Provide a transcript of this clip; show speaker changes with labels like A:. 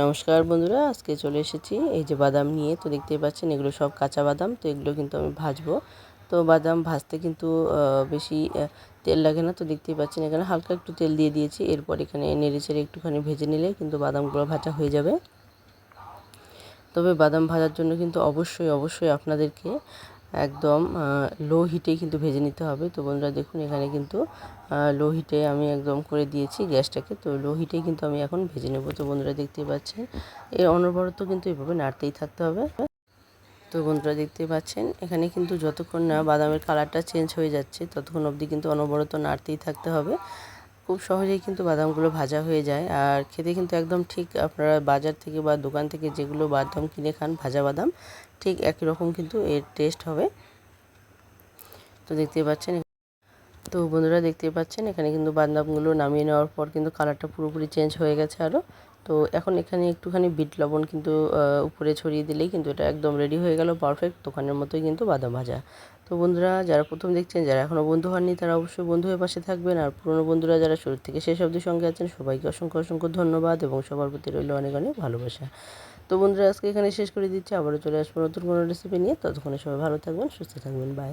A: নমস্কার বন্ধুরা, আজকে চলে এসেছি। এই যে বাদাম নিয়ে, তো দেখতেই পাচ্ছেন এগুলো সব কাঁচা বাদাম, তো এগুলো কিন্তু আমি ভাজবো। তো বাদাম ভাজতে কিন্তু বেশি তেল লাগে না, তো দেখতেই পাচ্ছেন এখানে হালকা একটু তেল দিয়ে দিয়েছি। এরপর এখানে নেড়ে চেড়ে একটুখানি ভেজে নিলে কিন্তু বাদামগুলো ভাজা হয়ে যাবে। তবে বাদাম ভাজার জন্য কিন্তু অবশ্যই অবশ্যই আপনাদেরকে একদম লো হিটেই কিন্তু ভেজে নিতে হবে। তো বন্ধুরা দেখুন, এখানে কিন্তু লো হিটে আমি একদম করে দিয়েছি গ্যাসটাকে। তো লো হিটেই কিন্তু আমি এখন ভেজে নেব। তো বন্ধুরা দেখতেই পাচ্ছেন, এর অনবরত কিন্তু এভাবে নাড়তেই থাকতে হবে। তো বন্ধুরা দেখতে পাচ্ছেন, এখানে কিন্তু যতক্ষণ না বাদামের কালারটা চেঞ্জ হয়ে যাচ্ছে, ততক্ষণ অবধি কিন্তু অনবরত নাড়তেই থাকতে হবে। খুব সহজেই কিন্তু বাদামগুলো ভাজা হয়ে যায়। আর খেতে কিন্তু একদম ঠিক আপনারা বাজার থেকে বা দোকান থেকে যেগুলো বাদাম কিনে খান, ভাজা বাদাম, ঠিক একই রকম কিন্তু এর টেস্ট হবে। তো দেখতে পাচ্ছেন তো বন্ধুরা দেখতে পাচ্ছেন এখানে কিন্তু বাদামগুলো নামিয়ে নেওয়ার পর কিন্তু কালারটা পুরোপুরি চেঞ্জ হয়ে গেছে আরও তো এখন এখানে একটুখানি বিট লবণ কিন্তু উপরে ছড়িয়ে দিলেই কিন্তু এটা একদম রেডি হয়ে গেল পারফেক্ট দোকানের মতোই কিন্তু বাদাম ভাজা। তো বন্ধুরা, যারা প্রথম দেখছেন, যারা এখনও বন্ধু হননি, তারা অবশ্যই বন্ধু হয়ে পাশে থাকবেন। আর পুরনো বন্ধুরা, যারা শুরু থেকে শেষ অবধি সঙ্গে আছেন, সবাইকে অসংখ্য অসংখ্য ধন্যবাদ এবং সবার প্রতি রইল অনেক অনেক ভালোবাসা। তো বন্ধুরা, আজকে এখানে শেষ করে দিচ্ছি। আবারও চলে আসব নতুন কোনো রেসিপি নিয়ে। ততক্ষণে সবাই ভালো থাকবেন, সুস্থ থাকবেন। বাই